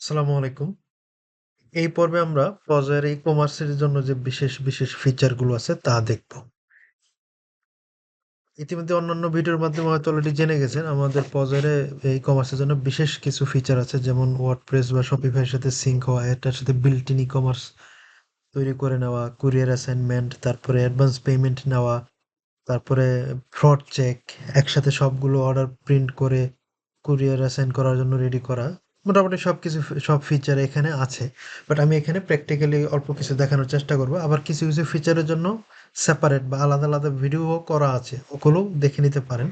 আসসালামু আলাইকুম। এই পর্বে আমরা পজের ই-কমার্সের জন্য যে বিশেষ, বিশেষ ফিচারগুলো আছে তা দেখব। ইতিমধ্যে অন্যান্য ভিডিওর মাধ্যমে হয়তো অলরেডি জেনে গেছেন আমাদের পজেরে এই কমার্সের জন্য বিশেষ কিছু ফিচার আছে যেমন ওয়ার্ডপ্রেস বা শপিফাই এর সাথে সিঙ্ক হওয়া, এটার সাথে বিল্ট ইন ই-কমার্স তৈরি করে নেওয়া, কুরিয়ার অ্যাসাইনমেন্ট, তারপরে অ্যাডভান্স পেমেন্ট নেওয়া, তারপরে ফ্রড চেক, একসাথে সবগুলো অর্ডার প্রিন্ট করে কুরিয়ার অ্যাসাইন করার জন্য রেডি করা। মোটামুটি সব কিছু সব ফিচার এখানে আছে। বাট আমি এখানে প্র্যাকটিক্যালি অল্প কিছু দেখানোর চেষ্টা করব। আবার কিছু, কিছু ফিচারের জন্য সেপারেট বা আলাদা, আলাদা ভিডিও করা আছে। ওগুলোও দেখে নিতে পারেন।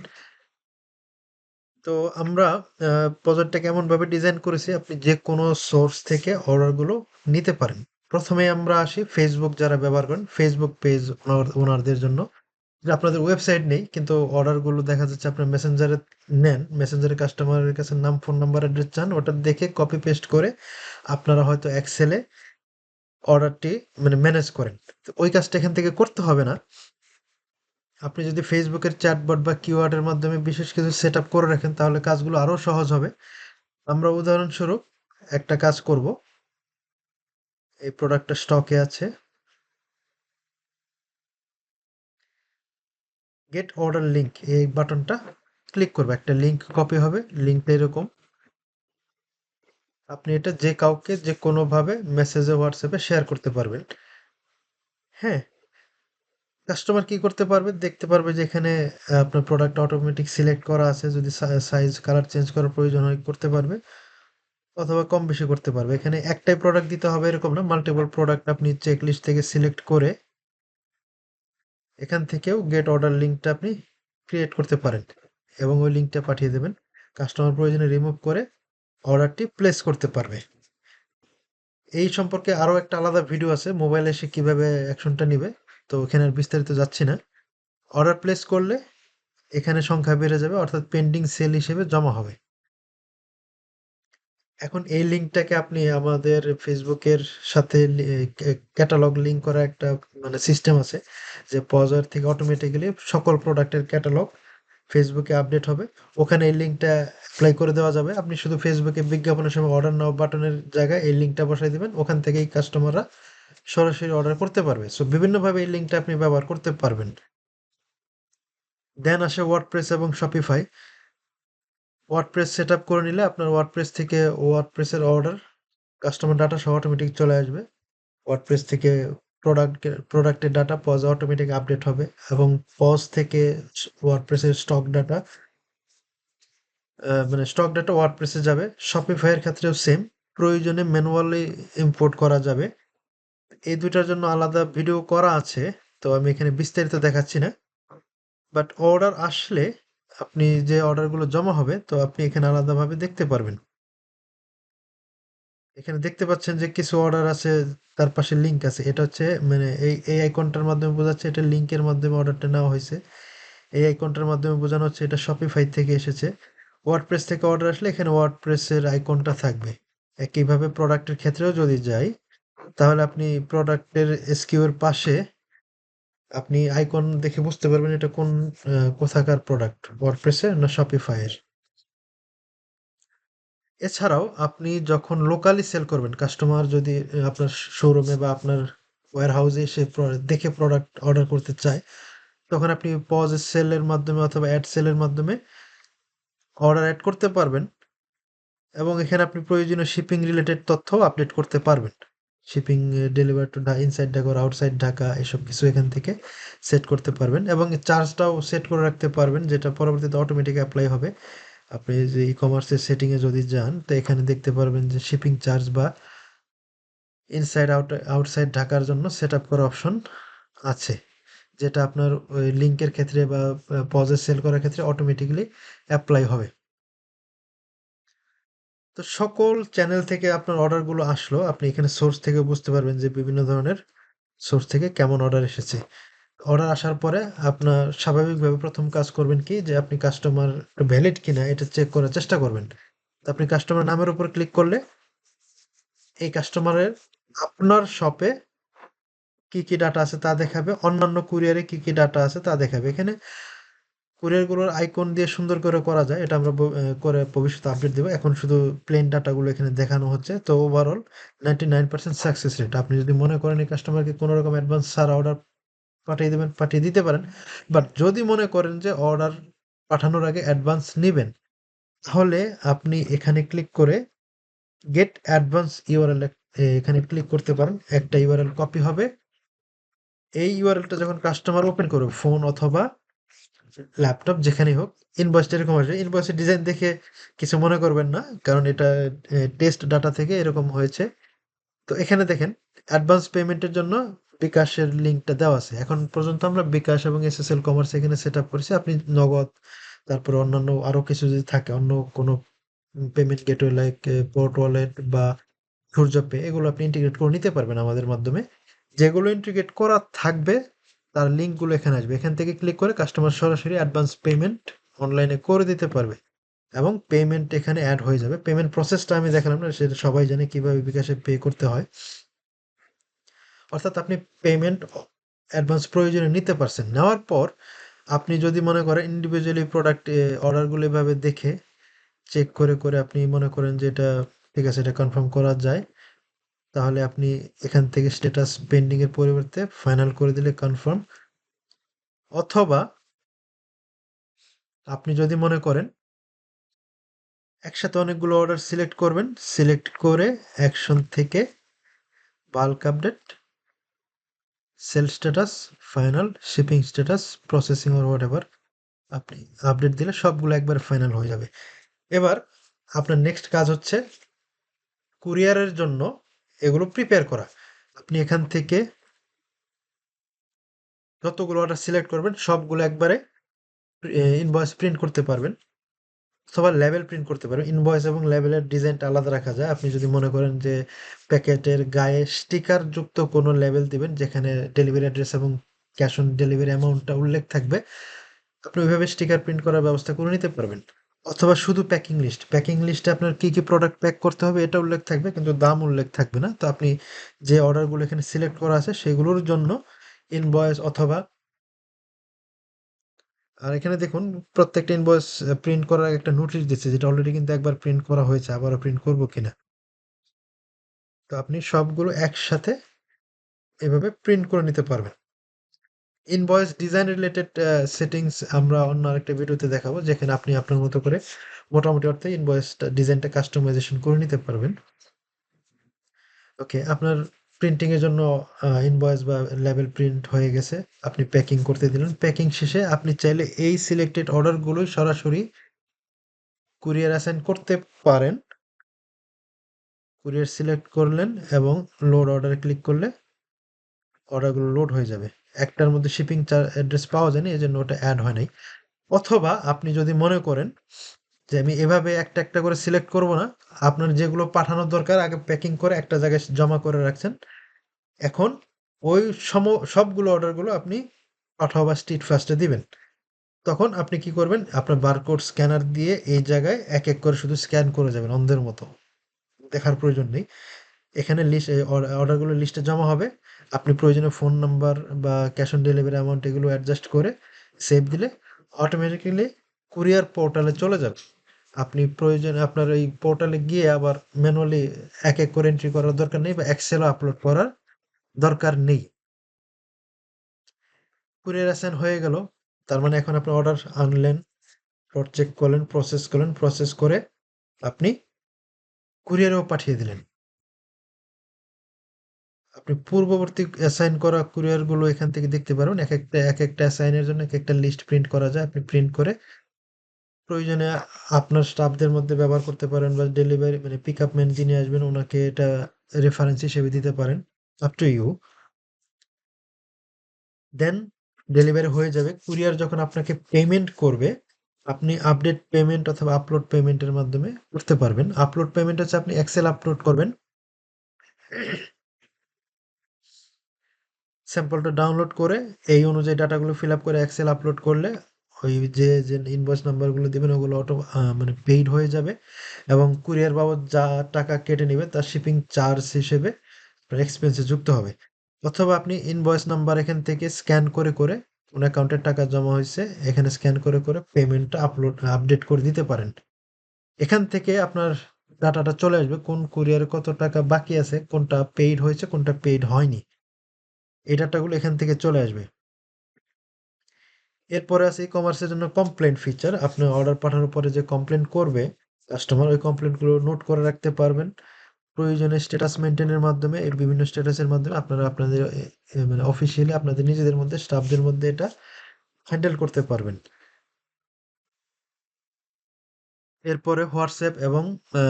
তো আমরা আ প্রজেক্টটাকে এমনভাবে ডিজাইন করেছি আপনি যে কোনো সোর্স থেকে অর্ডারগুলো নিতে পারেন। প্রথমে আমরা আসি ফেসবুক যারা ব্যবহার করেন, ফেসবুক পেজ ওনার ওনারদের জন্য। আপনাদের ওয়েবসাইট নেই কিন্তু অর্ডারগুলো দেখা যাচ্ছে আপনার মেসেঞ্জারে নেন। মেসেঞ্জারে কাস্টমারের কাছে নাম, ফোন নাম্বার, অ্যাড্রেস চান। ওটা দেখে কপি পেস্ট করে আপনারা হয়তো এক্সেলে অর্ডারটি মানে ম্যানেজ করেন। ওই কাজটা এখান থেকে করতে হবে না। আপনি যদি ফেসবুকের চ্যাটবট বা কিওয়ার্ডের মাধ্যমে বিশেষ কিছু সেটআপ করে রাখেন তাহলে কাজগুলো আরও সহজ হবে। আমরা উদাহরণস্বরূপ একটা কাজ করব। এই প্রোডাক্টটা স্টকে আছে। গেট অর্ডার লিঙ্ক এই বাটনটা ক্লিক করবে একটা লিঙ্ক কপি হবে। লিঙ্কটা এরকম। আপনি এটা যে কাউকে যে কোনোভাবে মেসেজে হোয়াটসঅ্যাপে শেয়ার করতে পারবেন। হ্যাঁ? কাস্টমার কি করতে পারবে? দেখতে পারবে যে এখানে আপনার প্রোডাক্ট অটোমেটিক সিলেক্ট করা আছে। যদি সাইজ, কালার চেঞ্জ করার প্রয়োজন হয় করতে পারবে। অথবা কম বেশি করতে পারবে। এখানে একটাই প্রোডাক্ট দিতে হবে এরকম না। মাল্টিপল প্রোডাক্ট আপনি চেক লিস্ট থেকে সিলেক্ট করে এখান থেকেও গেট অর্ডার লিঙ্কটা আপনি ক্রিয়েট করতে পারেন এবং ওই লিঙ্কটা পাঠিয়ে দেবেন। কাস্টমার প্রয়োজনে রিমুভ করে অর্ডারটি প্লেস করতে পারবে। এই সম্পর্কে আরও একটা আলাদা ভিডিও আছে মোবাইলে সে কীভাবে অ্যাকশনটা নিবে। তো ওখানে আর বিস্তারিত যাচ্ছি না। অর্ডার প্লেস করলে এখানে সংখ্যা বেড়ে যাবে, অর্থাৎ পেন্ডিং সেল হিসেবে জমা হবে। এখন এই লিঙ্কটাকে আপনি আমাদের ফেসবুকের সাথে ক্যাটালগ লিঙ্ক করা একটা মানে সিস্টেম আছে। যে পজার থেকে অটোমেটিক্যালি সকল প্রোডাক্টের ক্যাটালগ ফেসবুকে আপডেট হবে। ওখানে এই লিঙ্কটা অ্যাপ্লাই করে দেওয়া যাবে। আপনি শুধু ফেসবুকে বিজ্ঞাপনের সময় অর্ডার নাও বাটনের জায়গায় এই লিঙ্কটা বসাই দিবেন। ওখান থেকেই কাস্টমাররা সরাসরি অর্ডার করতে পারবে। সো বিভিন্নভাবে এই লিঙ্কটা আপনি ব্যবহার করতে পারবেন। দেন আসে ওয়ার্ডপ্রেস এবং শপিফাই। ওয়ার্ডপ্রেস সেটআপ করে নিলে আপনার ওয়ার্ডপ্রেস থেকে ওয়ার্ডপ্রেসের অর্ডার কাস্টমার ডাটা সহ অটোমেটিক চলে আসবে। ওয়ার্ডপ্রেস থেকে প্রোডাক্টের প্রোডাক্টের ডাটা পজে অটোমেটিক আপডেট হবে এবং পজ থেকে ওয়ার্ডপ্রেসের স্টক ডাটা মানে স্টক ডাটা ওয়ার্ডপ্রেসে যাবে। শপিফাইয়ের ক্ষেত্রেও সেম। প্রয়োজনে ম্যানুয়ালি ইম্পোর্ট করা যাবে। এই ২ টার জন্য আলাদা ভিডিও করা আছে। তো আমি এখানে বিস্তারিত দেখাচ্ছি না। বাট অর্ডার আসলে আপনি যে অর্ডারগুলো জমা হবে, তো আপনি এখানে আলাদাভাবে দেখতে পারবেন। এখানে দেখতে পাচ্ছেন যে কিছু অর্ডার আছে, তার পাশে লিঙ্ক আছে। এটা হচ্ছে মানে এই এই আইকনটার মাধ্যমে বোঝাচ্ছে, এটা লিঙ্কের মাধ্যমে অর্ডারটা নেওয়া হয়েছে এই আইকনটার মাধ্যমে বোঝানো হচ্ছে, এটা শপিফাই থেকে এসেছে। ওয়ার্ডপ্রেস থেকে অর্ডার আসলে এখানে ওয়ার্ডপ্রেসের আইকনটা থাকবে। একইভাবে প্রোডাক্টের ক্ষেত্রেও যদি যাই, তাহলে আপনি প্রোডাক্টের এসকিউ এর পাশে আপনি আইকন দেখে বুঝতে পারবেন এটা কোন কোথাকার প্রোডাক্ট ওয়ার্ডপ্রেসের না শপিফাই এর। এছাড়াও আপনি যখন লোকালি সেল করবেন কাস্টমার যদি আপনার শোরুমে বা আপনার ওয়্যারহাউসে এসে দেখে প্রোডাক্ট অর্ডার করতে চায়, তখন আপনি পজ সেলের মাধ্যমে অথবা এড সেলের মাধ্যমে অর্ডার অ্যাড করতে পারবেন। এবং এখানে আপনি প্রয়োজনীয় শিপিং রিলেটেড তথ্যও আপডেট করতে পারবেন। Shipping deliver to inside Dhaka or outside Dhaka এসব কিছু এখান থেকে সেট করতে পারবেন এবং চার্জটাও সেট করে রাখতে পারবেন, যেটা পরবর্তীতে অটোমেটিক অ্যাপ্লাই হবে। আপনি যে ই-কমার্সের সেটিংয়ে যদি যান, তো এখানে দেখতে পারবেন যে শিপিং চার্জ বা ইনসাইড আউট আউটসাইড ঢাকার জন্য সেট আপ করা অপশন আছে। যেটা আপনার ওই লিঙ্কের ক্ষেত্রে বা পজে সেল করার ক্ষেত্রে অটোমেটিক্যালি অ্যাপ্লাই হবে। তো সকল চ্যানেল থেকে আপনার অর্ডারগুলো আসলো। আপনি এখানে সোর্স থেকে বুঝতে পারবেন যে বিভিন্ন ধরনের সোর্স থেকে কেমন অর্ডার এসেছে। অর্ডার আসার পরে আপনার স্বাভাবিকভাবে প্রথম কাজ করবেন কি যে আপনি কাস্টমার ভ্যালিড কিনা এটা চেক করার চেষ্টা করবেন। আপনি কাস্টমার নামের উপর ক্লিক করলে এই কাস্টমারের আপনার শপে কি, কি ডাটা আছে তা দেখাবে। অন্যান্য কুরিয়ারে কি, কি ডাটা আছে তা দেখাবে। এখানে কুরিয়ারগুলোর আইকন দিয়ে সুন্দর করে করা যায়, এটা আমরা করে ভবিষ্যতে আপডেট দেবো। এখন শুধু প্লেন ডাটাগুলো এখানে দেখানো হচ্ছে। তো overall ninety nine percent success rate আপনি যদি মনে করেন এই কাস্টমারকে কোনো রকম অ্যাডভান্স ছাড়া অর্ডার পাঠিয়ে দেবেন, পাঠিয়ে দিতে পারেন বাট যদি মনে করেন যে অর্ডার পাঠানোর আগে অ্যাডভান্স নেবেন, তাহলে আপনি এখানে ক্লিক করে গেট অ্যাডভান্স ইউআরএল এখানে ক্লিক করতে পারেন। একটা ইউআরএল কপি হবে। এই ইউআরএলটা যখন কাস্টমার ওপেন করবে ফোন অথবা ল্যাপটপ যেখানেই হোক ইনভয়েসটা এরকম আসবে। ইনভয়েসের ডিজাইন দেখে কিছু মনে করবেন না, কারণ এটা টেস্ট ডাটা থেকে এরকম হয়েছে। তো এখানে দেখেন অ্যাডভান্স পেমেন্টের জন্য বিকাশের লিঙ্কটা দেওয়া আছে। এখন পর্যন্ত আমরা বিকাশ এবং এসএসএল কমার্স এখানে সেট আপ করেছি। আপনি নগদ, তারপর অন্যান্য আরও কিছু যদি থাকে, অন্য কোনো payment gateway like port wallet বা সূর্য পে এগুলো আপনি ইন্টিগ্রেট করে নিতে পারবেন আমাদের মাধ্যমে। যেগুলো ইন্টিগ্রেট করা থাকবে তার লিঙ্কগুলো এখানে আসবে। এখান থেকে ক্লিক করে কাস্টমার সরাসরি অ্যাডভান্স পেমেন্ট অনলাইনে করে দিতে পারবে এবং পেমেন্ট এখানে অ্যাড হয়ে যাবে। পেমেন্ট প্রসেসটা আমি দেখালাম না, সেটা সবাই জানে কীভাবে বিকাশে পে করতে হয়। অর্থাৎ আপনি পেমেন্ট অ্যাডভান্স প্রয়োজনে নিতে পারছেন। নেওয়ার পর আপনি যদি মনে করেন ইন্ডিভিজুয়ালি প্রোডাক্ট অর্ডারগুলো এভাবে দেখে চেক করে করে আপনি মনে করেন যে এটা ঠিক আছে, এটা কনফার্ম করা যায়। তাহলে আপনি এখান থেকে স্ট্যাটাস পেন্ডিং এর পরিবর্তে ফাইনাল করে দিলে কনফার্ম অথবা আপনি যদি মনে করেন একসাথে অনেকগুলো অর্ডার সিলেক্ট করবেন সিলেক্ট করে অ্যাকশন থেকে bulk update sell status final shipping status processing or whatever আপনি আপডেট দিলে সবগুলো একবার ফাইনাল হয়ে যাবে। এবার আপনার নেক্সট কাজ হচ্ছে কুরিয়ারের জন্য এগুলো প্রিপেয়ার করা। আপনি এখান থেকে যতগুলো অর্ডার সিলেক্ট করবেন, সবগুলো একবারে ইনভয়েস প্রিন্ট করতে পারবেন। অথবা লেভেল প্রিন্ট করতে পারবেন। ইনভয়েস এবং লেভেলের ডিজাইনটা আলাদা রাখা যায়। আপনি যদি মনে করেন যে প্যাকেটের গায়ে স্টিকার যুক্ত কোনো লেভেল দিবেন, যেখানে ডেলিভারি অ্যাড্রেস এবং ক্যাশ অন ডেলিভারি অ্যামাউন্টটা উল্লেখ থাকবে, আপনি ওইভাবে স্টিকার প্রিন্ট করার ব্যবস্থা করে নিতে পারবেন। অথবা শুধু প্যাকিং লিস্ট প্যাকিং লিস্টে আপনার কি কি প্রোডাক্ট প্যাক করতে হবে এটা উল্লেখ থাকবে, কিন্তু দাম উল্লেখ থাকবে না। তো আপনি যে অর্ডারগুলো এখানে সিলেক্ট করা আছে সেগুলোর জন্য ইনভয়েস অথবা আর এখানে দেখুন, প্রত্যেকটা ইনভয়েস প্রিন্ট করার একটা নোটিশ দিচ্ছে, যেটা অলরেডি কিন্তু একবার প্রিন্ট করা হয়েছে, আবারও প্রিন্ট করব কিনা। তো আপনি সবগুলো একসাথে এভাবে প্রিন্ট করে নিতে পারবেন। ইনভয়েস ডিজাইন রিলেটেড সেটিংস আমরা অন্য আরেকটা ভিডিওতে দেখাবো, যেখানে আপনি আপনার মতো করে মোটামুটি অর্থে ইনভয়েসটা ডিজাইনটা কাস্টমাইজেশন করে নিতে পারবেন। ওকে আপনার প্রিন্টিং এর জন্য ইনভয়েস বা লেভেল প্রিন্ট হয়ে গেছে, আপনি প্যাকিং করতে দিলেন। প্যাকিং শেষে আপনি চাইলে এই সিলেক্টেড অর্ডারগুলোই সরাসরি কুরিয়ার অ্যাসাইন করতে পারেন। কুরিয়ার সিলেক্ট করলেন এবং লোড অর্ডারে ক্লিক করলে অর্ডারগুলো লোড হয়ে যাবে। একটার মধ্যে শিপিং অ্যাড্রেস পাওয়া যায়নি, এই জন্য ওটা অ্যাড হয় নাই। অথবা আপনি যদি মনে করেন যে আমি এভাবে একটা একটা করে সিলেক্ট করব না, আপনার যেগুলো পাঠানোর দরকার, আগে প্যাকিং করে একটা জায়গায় জমা করে রাখছেন, এখন ওই সম, সবগুলো অর্ডারগুলো আপনি পাঠাও বা স্ট্রিট ফাস্টে দিবেন। তখন আপনি কি করবেন, আপনার বারকোড স্ক্যানার দিয়ে এই জায়গায় এক এক করে শুধু স্ক্যান করে যাবেন, অন্ধের মতো। দেখার প্রয়োজন নেই। এখানে লিস্ট অর্ডারগুলো লিস্টে জমা হবে। আপনি প্রয়োজনে ফোন নাম্বার বা ক্যাশ অন ডেলিভারি অ্যামাউন্ট এগুলো অ্যাডজাস্ট করে সেভ দিলে অটোমেটিক্যালি কুরিয়ার পোর্টালে চলে যাবে। আপনি প্রয়োজনে আপনার এই পোর্টালে গিয়ে আবার ম্যানুয়ালি এক এক করে এন্ট্রি করার দরকার নেই বা এক্সেলও আপলোড করার দরকার নেই। কুরিয়ার অ্যাসাইন হয়ে গেল। তার মানে এখন আপনি অর্ডার আনলেন চেক করলেন প্রসেস করলেন প্রসেস করে আপনি কুরিয়ারেও পাঠিয়ে দিলেন। আপনি পূর্ববর্তী অ্যাসাইন করা কুরিয়ারগুলো এখান থেকে দেখতে পারবেন এক একটা এক একটা অ্যাসাইনের জন্য এক একটা লিস্ট প্রিন্ট করা যায়। আপনি প্রিন্ট করে প্রয়োজনে আপনার স্টাফদের মধ্যে ব্যবহার করতে পারেন বা ডেলিভারি মানে পিক আপ ম্যান যিনি আসবেন, ওনাকে এটা রেফারেন্স হিসেবে দিতে পারেন। Up to you then delivery হয়ে যাবে। কুরিয়ার যখন আপনাকে পেমেন্ট করবে, আপনি আপডেট পেমেন্ট অথবা আপলোড পেমেন্টের মাধ্যমে করতে পারবেন। আপলোড পেমেন্ট হচ্ছে আপনি এক্সেল আপলোড করবেন। স্যাম্পলটা ডাউনলোড করে এই অনুযায়ী ডাটাগুলো ফিল আপ করে এক্সেল আপলোড করলে ওই যে যে ইনভয়েস নাম্বারগুলো দেবেন ওগুলো অটো মানে পেইড হয়ে যাবে এবং কুরিয়ার বাবদ যা টাকা কেটে নেবে তার শিপিং চার্জ হিসেবে এক্সপেন্সে যুক্ত হবে অথবা আপনি ইনভয়েস নাম্বার এখান থেকে স্ক্যান করে করে কোন অ্যাকাউন্টে টাকা জমা হয়েছে এখানে স্ক্যান করে, করে পেমেন্টটা আপলোড আপডেট করে দিতে পারেন। এখান থেকে আপনার ডাটাটা চলে আসবে কোন কুরিয়ারে কত টাকা বাকি আছে, কোনটা পেইড হয়েছে, কোনটা পেইড হয়নি। এই ডাটাগুলো এখান থেকে চলে আসবে। এরপরে আছে ই-কমার্সের জন্য কমপ্লেন ফিচার। আপনি অর্ডার পাঠানোর পরে যে কমপ্লেন করবে কাস্টমার, ওই কমপ্লেনগুলো নোট করে রাখতে পারবেন। প্রয়োজনে স্ট্যাটাস মেনটেনের মাধ্যমে এর বিভিন্ন স্ট্যাটাসের মাধ্যমে আপনারা আপনাদের মানে অফিসিয়ালি আপনাদের নিজেদের মধ্যে স্টাফদের মধ্যে এটা হ্যান্ডেল করতে পারবেন। এরপরে হোয়াটসঅ্যাপ এবং আ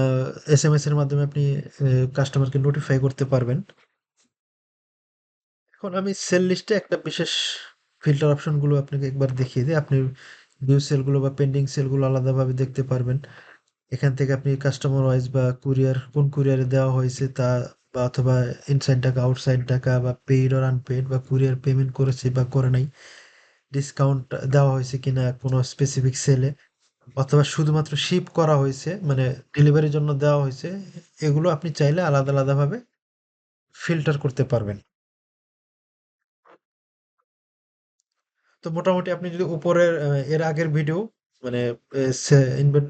এসএমএস এর মাধ্যমে আপনি কাস্টমারকে নোটিফাই করতে পারবেন। এখন আমি সেল লিস্টে একটা বিশেষ ফিল্টার অপশনগুলো আপনাকে একবার দেখিয়ে দেই। আপনি ভিউ সেলগুলো বা পেন্ডিং সেলগুলো আলাদাভাবে দেখতে পারবেন। এখান থেকে আপনি কাস্টমার ওয়াইজ বা কুরিয়ার কোন কুরিয়ারে দেওয়া হয়েছে তা বা অথবা ইনসাইড টাকা, আউটসাইড টাকা বা পেইড অর আনপেইড বা কুরিয়ার পেমেন্ট করেছে বা করে নাই। ডিসকাউন্ট দেওয়া হয়েছে কিনা কোনো স্পেসিফিক সেলে অথবা শুধুমাত্র শিপ করা হয়েছে মানে ডেলিভারির জন্য দেওয়া হয়েছে। এগুলো আপনি চাইলে আলাদা, আলাদাভাবে ফিল্টার করতে পারবেন। তো মোটামুটি আপনি যদি উপরের এর আগের ভিডিও মানে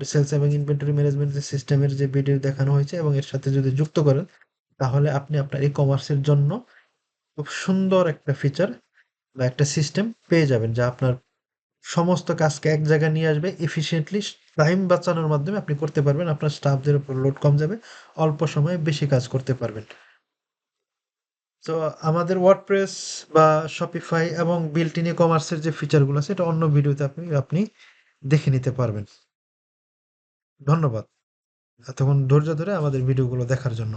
সেলস এবং ইনভেন্টরি ম্যানেজমেন্ট সিস্টেমের যে ভিডিও দেখানো হয়েছে এবং এর সাথে যদি যুক্ত করেন, তাহলে আপনি আপনার ই-কমার্সের জন্য খুব সুন্দর একটা ফিচার বা একটা সিস্টেম পেয়ে যাবেন। যা আপনার সমস্ত কাজকে এক জায়গায় নিয়ে আসবে এফিশিয়েন্টলি টাইম বাঁচানোর মাধ্যমে আপনি করতে পারবেন। আপনার স্টাফদের উপর লোড কম যাবে। অল্প সময়ে বেশি কাজ করতে পারবেন। তো আমাদের ওয়ার্ডপ্রেস বা শপিফাই এবং বিল্ট ইন ই-কমার্সের যে ফিচারগুলো আছে, এটা অন্য ভিডিওতে আপনি আপনি দেখে নিতে পারবেন। ধন্যবাদ। এতক্ষণ ধৈর্য ধরে আমাদের ভিডিওগুলো দেখার জন্য।